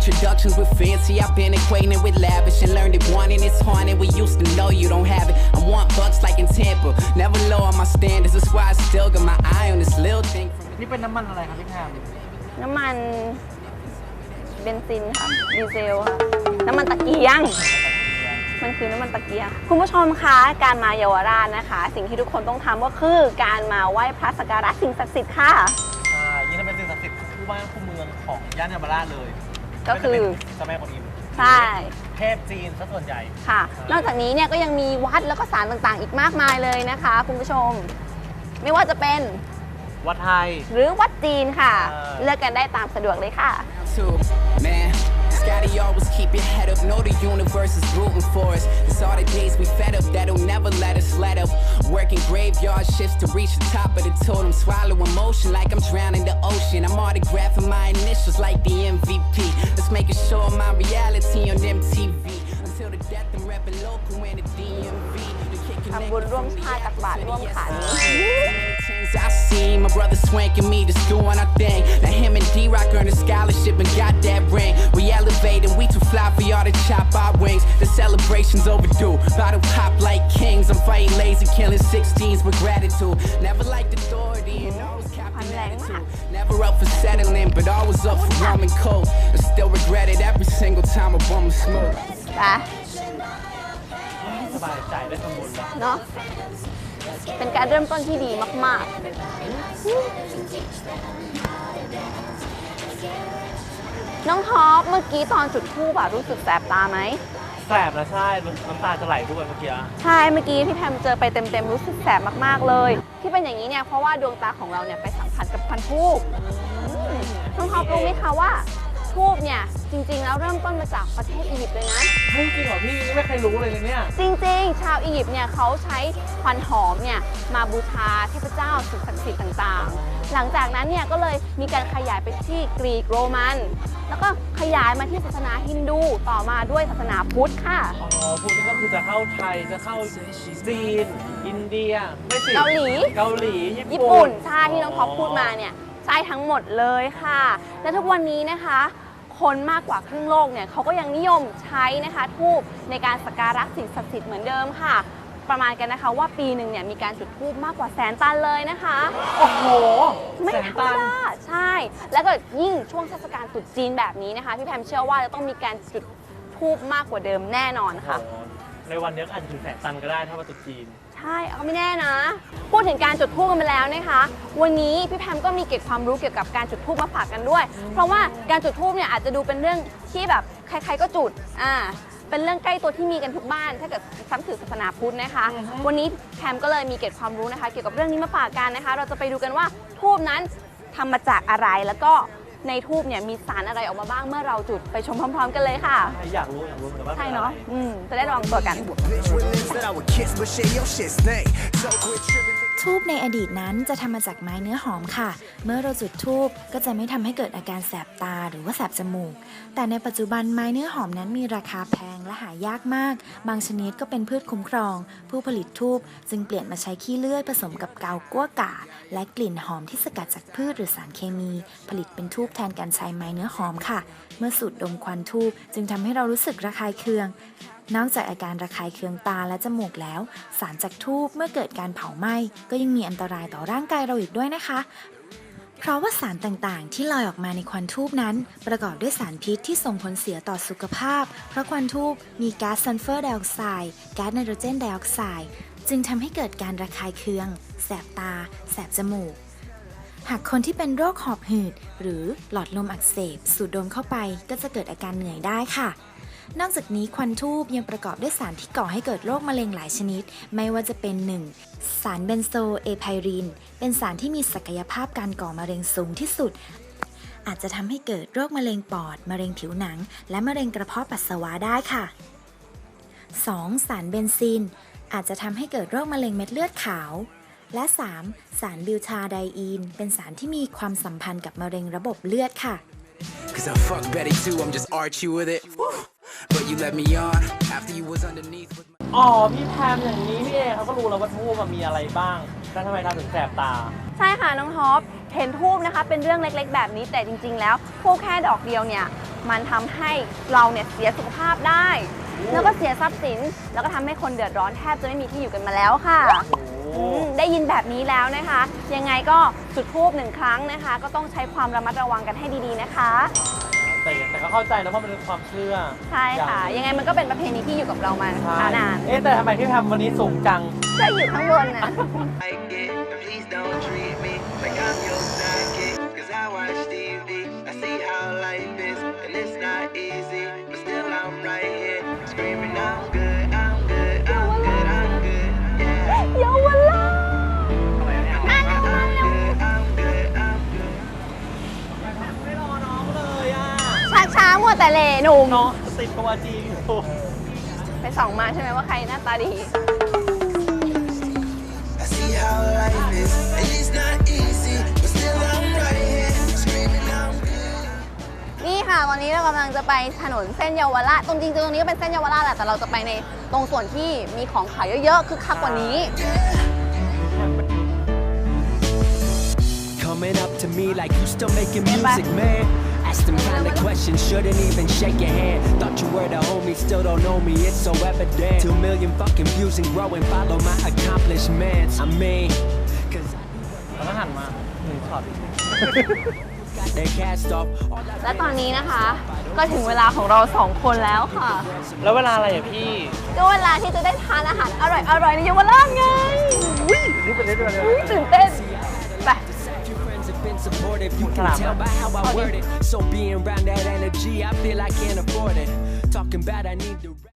introductions with fancy. I've been acquainted with lavish and learned it wanting it's haunted. We used to know you don't have it. I want bucks like in Tampa. Never lower my standards. That's why I still got my eye on this little thing from นี่เป็นน้ำมันอะไรครับพี่แพมน้ำมันเบนซินค่ะดีเซลค่ะน้ำมันตะเกียง มันคือน้ำมันตะเกียง คุณผู้ชมคะ การมาเยาวราชนะคะ สิ่งที่ทุกคนต้องทำก็คือการมาไหว้พระสักการะสิ่งศักดิ์สิทธิ์ค่ะใช่ยิ่งถ้าเป็นสิ่งศักดิ์สิทธิ์คู่บ้านคู่เมืองของย่านเยาวราชเลย ก็คือไม่ว่าจะเป็นเจ้าแม่กวนอิมใช่เทพจีนซะส่วนใหญ่ค่ะ นอกจากนี้เนี่ยก็ยังมีวัดแล้วก็ศาลต่างๆ อีกมากมายเลยนะคะ คุณผู้ชม ไม่ว่าจะเป็นวัดไทย หรือวัดจีนค่ะเออเลือกกันได้ตามสะดวกเลยค่ะ too. Man, Scotty always keep your head up. Know the universe is rooting for us. It's all the days we fed up that'll never let us let up. Working graveyard shifts to reach the top of the totem. Swallow emotion like I'm drowning the ocean. I'm autographing my initials like the MVP. Let's make sure my reality on MTV. Until the death I'm repping local in the DMV. The kick ทำบุญร่วมชาติตักบาตรร่วมขัน Things I see, my brother swanking me, just doing our thing. Now him and D-Rock The celebration's overdue. Bottle pop like kings. I'm fighting lazy, killing 16s with gratitude. Never liked authority and always capping attitude. Never up for settling, but always up for rum and coke. And still regret it every single time a bum smoke. จ้ะสบายใจได้ทำบุญแล้วเนาะเป็นการเริ่มต้นที่ดีมากๆ น้องท็อปเมื่อกี้ตอนจุดทูบอะรู้สึกแสบตาไหม แสบนะใช่น้ำตาจะไหลด้วยเมื่อกี้ใช่เมื่อกี้พี่แพมเจอไปเต็มๆรู้สึกแสบมากๆเลย ที่เป็นอย่างนี้เนี่ยเพราะว่าดวงตาของเราเนี่ยไปสัมผัสกับควันทูบอืมน้องท็อปรู้ไหมคะว่า ทูบเนี่ย จริงๆ แล้วเริ่มต้นมาจากประเทศอียิปต์เลยนะ เฮ้ยจริงเหรอพี่ไม่เคยรู้เลยเนี่ย จริงๆ ชาวอียิปต์เนี่ยเขาใช้ควันหอมเนี่ยมาบูชาเทพเจ้าสิ่งศักดิ์สิทธิ์ต่างๆ หลังจากนั้นเนี่ยก็เลยมีการขยายไปที่กรีกโรมัน แล้วก็ขยายมาที่ศาสนาฮินดูต่อมาด้วยศาสนาพุทธค่ะ อ๋อพูดนี่ก็คือจะเข้าไทยจะเข้าจีนอินเดียไม่สิเกาหลี เกาหลีญี่ญี่ปุ่น ใช่ที่น้องท็อปพูดมาเนี่ย ใช่ทั้งหมดเลยค่ะ และทุกวันนี้นะคะ คนมากกว่าครึ่งโลกเนี่ยเขาก็ยังนิยมใช้นะคะทูบในการสักการะสิ่งศักดิ์สิทธิ์เหมือนเดิมค่ะ ประมาณกันนะคะว่าปีหนึ่งเนี่ยมีการจุดทูบมากกว่าแสนตันเลยนะคะ โอ้โหไม่แสธนรรมตัน ดาใช่ แล้วก็ยิ่งช่วงเทศกาลตรุษจีนแบบนี้นะคะ พี่แพมเชื่อว่าจะต้องมีการจุดทูบมากกว่าเดิมแน่นอนค่ะโอ้โหในวันนี้ก็อาจจะถึงแสนตันก็ได้ถ้าว่าตรุษจีน ใช่เอาไม่แน่นะ พูดถึงการจุดธูปกันไปแล้วนะคะ วันนี้พี่แพมก็มีเก็บความรู้เกี่ยวกับการจุดธูปมาฝากกันด้วย เพราะว่าการจุดธูปเนี่ยอาจจะดูเป็นเรื่องที่แบบใครๆก็จุดอ่าเป็นเรื่องใกล้ตัวที่มีกันทุกบ้าน ถ้าเกิดซ้ำถือศาสนาพุทธนะคะ วันนี้แพมก็เลยมีเก็บความรู้นะคะ เกี่ยวกับเรื่องนี้มาฝากกันนะคะ เราจะไปดูกันว่าธูปนั้นทำมาจากอะไรแล้วก็ ในธูปเนี่ยมีสารอะไรออกมาบ้างเมื่อเราจุดไปชมพร้อม ๆ กันเลยค่ะ อยากรู้อยากรู้เหมือนกันว่าใช่เนาะอืมจะได้ระวังตัวกัน ทูบในอดีตนั้นจะทำมาจากไม้เนื้อหอมค่ะ เมื่อเราจุดทูบก็จะไม่ทำให้เกิดอาการแสบตาหรือว่าแสบจมูก แต่ในปัจจุบันไม้เนื้อหอมนั้นมีราคาแพงและหายากมาก บางชนิดก็เป็นพืชคุ้มครอง ผู้ผลิตทูบจึงเปลี่ยนมาใช้ขี้เลื่อยผสมกับเกากั้วก่าและกลิ่นหอมที่สกัดจากพืชหรือสารเคมี ผลิตเป็นทูบแทนการใช้ไม้เนื้อหอมค่ะ เมื่อสูดดมควันทูบจึงทำให้เรารู้สึกระคายเคือง นอกจากอาการระคายเคืองตาและจมูกแล้ว สารจากทูบเมื่อเกิดการเผาไหม้ก็ยังมีอันตรายต่อร่างกายเราอีกด้วยนะคะ เพราะว่าสารต่างๆ ที่ลอยออกมาในควันทูบนั้น ประกอบด้วยสารพิษที่ส่งผลเสียต่อสุขภาพ เพราะควันทูบมีก๊าซซัลเฟอร์ไดออกไซด์ก๊าซไนโตรเจนไดออกไซด์จึงทำให้เกิดการระคายเคือง แสบตา แสบจมูกหากคนที่เป็นโรคหอบหืด หรือหลอดลมอักเสบ สูดดมเข้าไปก็จะเกิดอาการเหนื่อยได้ค่ะ นอกจากนี้ควันทูบยังประกอบด้วยสารที่ก่อให้เกิดโรคมะเร็งหลายชนิด ไม่ว่าจะเป็น 1. สารเบนโซเอไพริน เป็นสารที่มีศักยภาพการก่อมะเร็งสูงที่สุด อาจจะทำให้เกิดโรคมะเร็งปอด มะเร็งผิวหนัง และมะเร็งกระเพาะปัสสาวะได้ค่ะ 2. สารเบนซิน อาจจะทำให้เกิดโรคมะเร็งเม็ดเลือดขาว และ 3. สารบิวทาไดอีน เป็นสารที่มีความสัมพันธ์กับมะเร็งระบบเลือดค่ะ Cause I fuck Betty too, I'm just Archie with it. But you let me on after you was underneath with my อ๋อพี่แพมอย่างนี้นี่เองเขาก็รู้แล้วว่าทูบมันมีอะไรบ้างแล้วทำไมทำถึงแสบตา ใช่ค่ะน้องท็อปเห็นทูบนะคะเป็นเรื่องเล็กๆ แบบนี้แต่จริง ๆ แล้วทูบแค่ดอกเดียวเนี่ยมันทำให้เราเนี่ยเสียสุขภาพได้ แล้วก็เสียทรัพย์สิน แล้วก็ทำให้คนเดือดร้อนแทบจะไม่มีที่อยู่กันมาแล้วค่ะ โอ้อืมได้ยินแบบนี้แล้วนะคะ ยังไงก็จุดทูบหนึ่งครั้งนะคะ ก็ต้องใช้ความระมัดระวังกันให้ดีๆนะคะ แต่แต่ก็เข้าใจนะเพราะมันเป็นความเชื่อใช่ค่ะ ยังไงมันก็เป็นประเพณีที่อยู่กับเรามาใช่ช้านานเอ๊ะแต่ทำไมพี่แพมวันนี้สูงจังก็อยู่ข้างบนนะ like it. Please don't treat me like I'm your sidekick. Cause I watch TV, I see how life is, and it's not easy. But still, I'm right มัวแต่เหลหนุ่มน้องติดตัวจริงอยู่ไปส่องมาใช่ไหมว่าใครหน้าตาดี I see how life is, and it's not easy. But still, I'm right here, screaming, I'm good. นี่ค่ะตอนนี้เรากำลังจะไปถนนเส้นเยาวราชตรงจริงๆตรงนี้ก็เป็นเส้นเยาวราชแหละแต่เราจะไปในตรงส่วนที่มีของขายเยอะๆคือคักกว่านี้ Coming up to me like you still making Stand by. music, man. Ask them kind of questions, shouldn't even shake your hand. Thought you were the homie, still don't know me, it's so evident. Two million fucking views and growing, follow my accomplishments. I mean, cause แล้วก็หันมาหนึ่งช็อต they cast off all that และตอนนี้นะคะ ก็ถึงเวลาของเราสองคนแล้วค่ะ แล้วเวลาอะไรอะพี่ ก็เวลาที่จะได้ทานอาหารอร่อยๆในเยาวราชไง อุ๊ยนี่เป็นเรื่องอะไรอุ๊ยตื่นเต้นไป few friends have been supportive. You can tell by how I word it. So being around that energy, I feel I can't afford it. Talking about I need to.